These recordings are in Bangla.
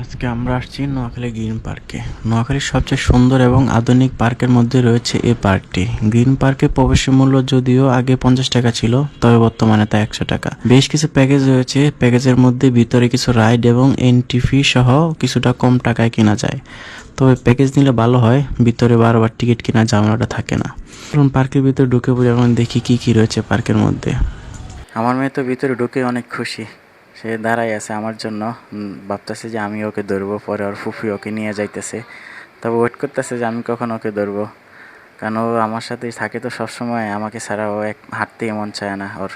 আজকে আমরা আসছি নোয়াখালী গ্রিন পার্কে। নোয়াখালীর সবচেয়ে সুন্দর এবং আধুনিক পার্কের মধ্যে রয়েছে এই পার্কটি। গ্রিন পার্কে প্রবেশের মূল্য যদিও আগে পঞ্চাশ টাকা ছিল, তবে বর্তমানে তা একশো টাকা। বেশ কিছু প্যাকেজ রয়েছে। প্যাকেজের মধ্যে ভিতরে কিছু রাইড এবং এন্ট্রি ফি সহ কিছুটা কম টাকায় কেনা যায়। তবে প্যাকেজ নিলে ভালো হয়, ভিতরে বারবার টিকিট কেনার ঝামেলাটা থাকে না। কারণ পার্কের ভিতরে ঢুকে পড়ে, এখন দেখি কি কি রয়েছে পার্কের মধ্যে। আমার মেয়ে তো ভিতরে ঢুকে অনেক খুশি। সে দাঁড়াই আছে আমার জন্য। ভাবতেছে যে আমি ওকে ধরবো, পরে ওর ফুফি ওকে নিয়ে যাইতেছে। তবে ওয়েট করতেছে যে আমি কখন ওকে ধরবো। কারণ ও আমার সাথে থাকে তো সবসময়, আমাকে ছাড়া ও এক হাঁটতেই মন চায় না ওর।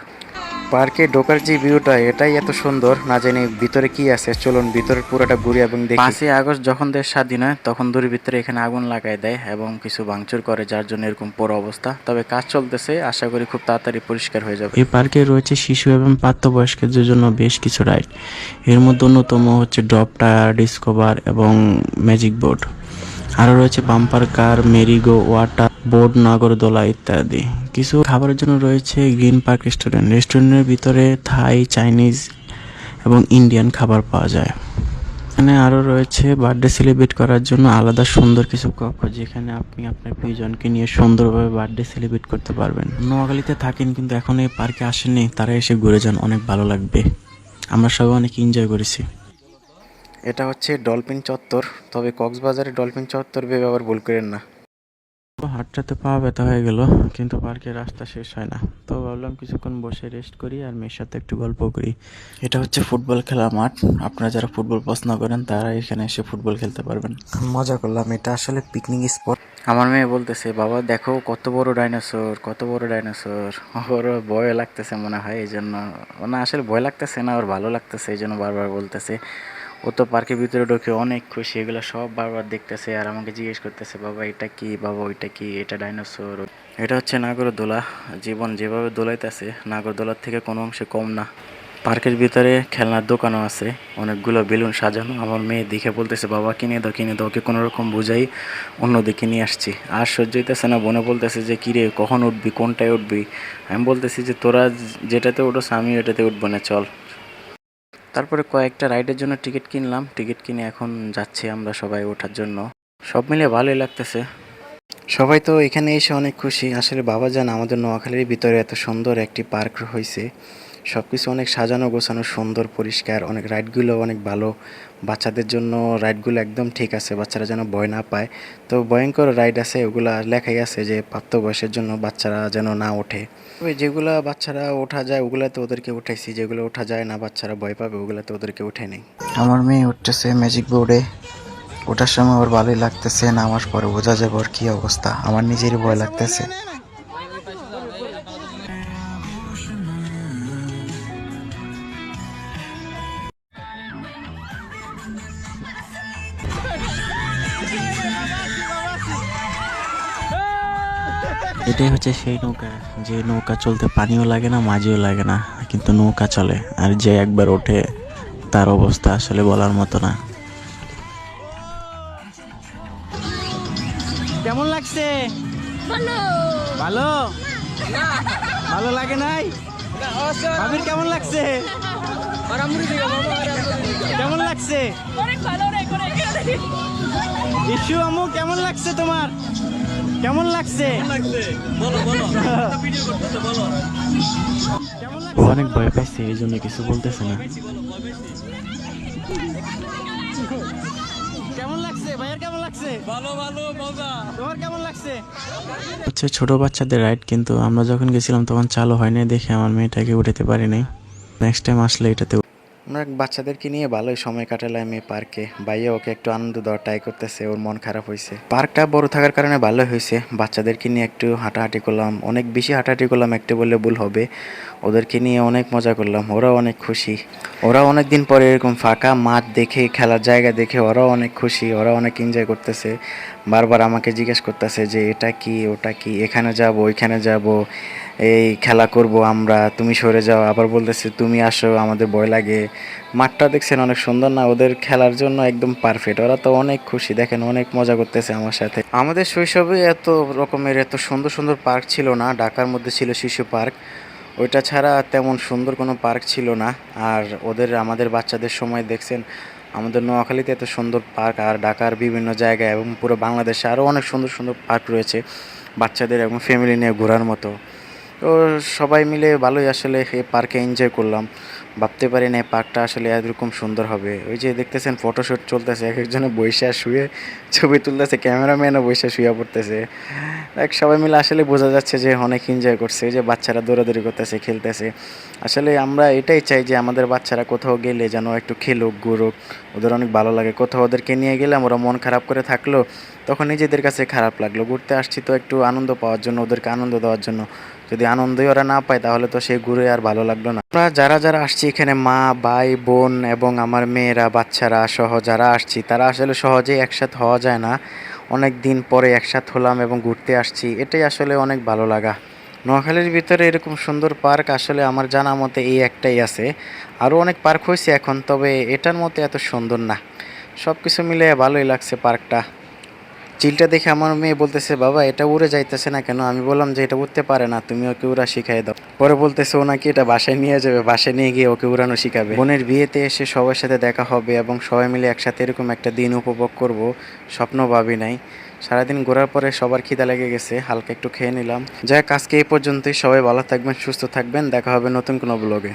পার্কে ঢোকার যে ভিউটা এটাই এত সুন্দর। না জানি ভিতরে কি আছে। চলুন ভিতরে পুরোটা ঘুরি এবং দেখি। পাঁচই আগস্ট যখন দেশ স্বাধীন হয় তখন দূরের ভিতরে এখানে আগুন লাগাই দেয় এবং কিছু ভাঙচুর করে যার জন্য এরকম পুরো অবস্থা। তবে কাজ চলতেছে আশা করি খুব তাড়াতাড়ি পরিষ্কার হয়ে যাবে। এই পার্কে রয়েছে শিশু এবং প্রাপ্তবয়স্কদের জন্য বেশ কিছু রাইড। এর মধ্যে অন্যতম হচ্ছে ড্রপ টায়ার ডিসকভার এবং ম্যাজিক বোর্ড। আরও রয়েছে bumper car merry go water board, নাগরদোলা ইত্যাদি। কিছু খাবারের জন্য রয়েছে গ্রিন পার্ক রেস্টুরেন্ট। রেস্টুরেন্টের ভিতরে থাই, চাইনিজ এবং ইন্ডিয়ান খাবার পাওয়া যায়। এখানে আরও রয়েছে বার্থডে সেলিব্রেট করার জন্য আলাদা সুন্দর কিছু কক্ষ, যেখানে আপনি আপনার প্রিয়জনকে নিয়ে সুন্দরভাবে বার্থডে সেলিব্রেট করতে পারবেন। নোয়াখালীতে থাকেন কিন্তু এখন এই পার্কে আসেননি। তারা এসে ঘুরে যান, অনেক ভালো লাগবে। আমরা সবাই অনেক এনজয় করেছি। এটা হচ্ছে ডলফিন চত্বর। তবে কক্সবাজারে ডলফিন চত্বর ভেবে আবার ভুল করেন না। হাঁটটাতে পা ব্যথা হয়ে গেল কিন্তু পার্কের রাস্তা শেষ হয় না। তো ভাবলাম কিছুক্ষণ বসে রেস্ট করি আর মেয়ের সাথে একটু গল্প করি। এটা হচ্ছে ফুটবল খেলা মাঠ। আপনারা যারা ফুটবল পছন্দ করেন তারা এখানে এসে ফুটবল খেলতে পারবেন। মজা করলাম এটা আসলে পিকনিক স্পট আমার মেয়ে বলতেছে বাবা দেখো কত বড় ডাইনোসর কত বড় ডাইনোসর ওর ভয় লাগতেছে মনে হয় এই জন্য ও না আসলে ভয় লাগতেছে না ওর ভালো লাগতেছে এই জন্য বারবার বলতেছে। ও তো পার্কের ভিতরে ঢুকে অনেক খুশি, এগুলো সব বারবার দেখতেছে আর আমাকে জিজ্ঞেস করতেছে, বাবা, এটা কি? বাবা, ওইটা কি? এটা ডাইনোসর? এটা হচ্ছে নাগরদোলা। জীবন যেভাবে দোলাইতেছে, নাগরদোলার থেকে কোনো অংশে কম না। পার্কের ভিতরে খেলনার দোকানও আছে, অনেকগুলো বেলুন সাজানো। আমার মেয়ে দেখে বলতেছে, বাবা, কিনে দাও কিনে দাও, ওকে কোনো রকম বুঝাই অন্যদিকে নিয়ে আসছি। আর সহ্য হইতেছে না বোনে বলতেছে যে, কিরে, কখন উঠবি? কোনটায় উঠবি? আমি বলতেছি যে, তোরা যেটাতে উঠোস আমি ওটাতে উঠবো না, চল। তারপরে কয়েকটা রাইডের জন্য টিকিট কিনলাম। টিকিট কিনে এখন যাচ্ছি আমরা সবাই ওঠার জন্য। সব মিলে ভালোই লাগতেছে। সবাই তো এখানে এসে অনেক খুশি। আসলে বাবা যান আমাদের নোয়াখালীর ভিতরে এত সুন্দর একটি পার্ক হয়েছে সব কিছু অনেক সাজানো, গোছানো, সুন্দর, পরিষ্কার, অনেক রাইডগুলো অনেক ভালো। বাচ্চাদের জন্য রাইডগুলো একদম ঠিক আছে, বাচ্চারা যেন ভয় না পায়। তো ভয়ঙ্কর রাইড আছে, ওগুলা লেখাই আছে যে প্রাপ্তবয়সের জন্য বাচ্চারা যেন না ওঠে। তবে যেগুলা বাচ্চারা ওঠা যায়, ওগুলাতে ওদেরকে উঠাইছি। যেগুলো ওঠা যায় না, বাচ্চারা ভয় পাবে, ওগুলাতে ওদেরকে উঠে নেই। আমার মেয়ে উঠতেছে ম্যাজিক বোর্ডে ওঠার সময় ওর ভালোই লাগতেছে নামার পরে বোঝা যাবে ওর কী অবস্থা। আমার নিজেরই ভয় লাগতেছে। এটাই হচ্ছে সেই নৌকা। যে নৌকা চলতে পানিও লাগে না মাঝিও লাগে না কিন্তু নৌকা চলে। আর যে একবার ওঠে তার অবস্থা আসলে বলার মতো না। কেমন লাগছে? ভালো। ভালো? ভালো লাগে নাই? ভাবির কেমন লাগছে? কেমন লাগছে? ইস্যু আম্মু কেমন লাগছে তোমার? কেমন লাগছে? অনেক ভয় পাইছে এই জন্য কিছু বলতেছে না। কেমন লাগছে? ভাইয়ের কেমন লাগছে? ভালো ভালো মজা। তোমার কেমন লাগছে? হচ্ছে ছোট বাচ্চাদের রাইড কিন্তু আমরা যখন গেছিলাম তখন চালু হয়নি দেখে আমার মেয়েটাকে উঠাতে পারিনি নেক্সট টাইম আসলে এটাতে আমরা বাচ্চাদেরকে নিয়ে ভালোই সময় কাটালাম এই পার্কে। ভাইয়া ওকে একটু আনন্দ দেওয়ার ট্রাই করতেছে, ওর মন খারাপ হয়েছে। পার্কটা বড় থাকার কারণে ভালো হয়েছে। বাচ্চাদেরকে নিয়ে একটু হাঁটাহাঁটি করলাম। অনেক বেশি হাঁটাহাঁটি করলাম, একটু বললে ভুল হবে। ওদেরকে নিয়ে অনেক মজা করলাম, ওরাও অনেক খুশি। ওরা অনেক দিন পরে এরকম ফাঁকা মাঠ দেখে, খেলার জায়গা দেখে ওরাও অনেক খুশি, ওরা অনেক এনজয় করতেছে। বারবার আমাকে জিজ্ঞেস করতেছে যে, এটা কি, ওটা কি? এখানে যাব, ওইখানে যাব? এই খেলা করব আমরা, তুমি সরে যাও। আবার বলতেছে, তুমি আসো, আমাদের ভয় লাগে। মাঠটা দেখছেন অনেক সুন্দর না, ওদের খেলার জন্য একদম পারফেক্ট ওরা তো অনেক খুশি, দেখেন অনেক মজা করতেছে আমার সাথে। আমাদের শৈশবে এত রকমের, এত সুন্দর সুন্দর পার্ক ছিল না, ঢাকার মধ্যে ছিল শিশু পার্ক। ওইটা ছাড়া তেমন সুন্দর কোনো পার্ক ছিল না। আর ওদের, আমাদের বাচ্চাদের সময় দেখছেন, আমাদের নোয়াখালীতে এত সুন্দর পার্ক, আর ঢাকার বিভিন্ন জায়গায় এবং পুরো বাংলাদেশে আরও অনেক সুন্দর সুন্দর পার্ক রয়েছে, বাচ্চাদের এবং ফ্যামিলি নিয়ে ঘোরার মতো। তো সবাই মিলে ভালোই আসলে এই পার্কে এনজয় করলাম। ভাবতে পারি না পার্কটা আসলে এরকম সুন্দর হবে। ওই যে দেখতেছেন ফটোশ্যুট চলতেছে, এক একজনে বৈশা শুয়ে ছবি তুলতেছে ক্যামেরাম্যানও বৈশা শুয়ে পড়তেছে। এক সবাই মিলে আসলে বোঝা যাচ্ছে যে অনেক এনজয় করছে। যে বাচ্চারা দৌড়াদৌড়ি করতেছে, খেলতেছে। আসলে আমরা এটাই চাই যে আমাদের বাচ্চারা কোথাও গেলে যেন একটু খেলুক, ঘুরুক, ওদের অনেক ভালো লাগে। কোথাও ওদেরকে নিয়ে গেলাম, ওরা মন খারাপ করে থাকল, তখন নিজেদের কাছে খারাপ লাগল। ঘুরতে আসছি তো একটু আনন্দ পাওয়ার জন্য, ওদেরকে আনন্দ দেওয়ার জন্য। যদি আনন্দই ওরা না পায়, তাহলে তো সেই ঘুরে আর ভালো লাগল না। আমরা যারা যারা আসছি এখানে, মা, ভাই, বোন এবং আমার মেয়েরা, বাচ্চারা সহ যারা আসছি, তারা আসলে সহজেই একসাথে হওয়া যায় না। অনেক দিন পরে একসাথে হলাম এবং ঘুরতে আসছি। এটাই আসলে অনেক ভালো লাগা। নোয়াখালীর ভিতরে এরকম সুন্দর পার্ক আসলে আমার জানা মতে এই একটাই আছে। আরও অনেক পার্ক হয়েছে এখন, তবে এটার মতো এত সুন্দর না। সব কিছু মিলে ভালোই লাগছে পার্কটা। চিলটা দেখে আমার মেয়ে বলতেছে, বাবা, এটা উড়ে যাইতেছে না কেন? আমি বললাম যে, এটা উঠতে পারে না, তুমি ওকে উড়া শিখাই দাও। পরে বলতেছে, ও নাকি এটা বাসায় নিয়ে যাবে, বাসায় নিয়ে গিয়ে ওকে উড়ানো শিখাবে। বোনের বিয়েতে এসে সবার সাথে দেখা হবে এবং সবাই মিলে একসাথে এরকম একটা দিন উপভোগ করব, স্বপ্ন ভাবি নাই। সারাদিন ঘোরার পরে সবার খিদা লেগে গেছে, হালকা একটু খেয়ে নিলাম। যাই আজকে এই পর্যন্তই। সবাই ভালো থাকবেন, সুস্থ থাকবেন। দেখা হবে নতুন কোনো ব্লগে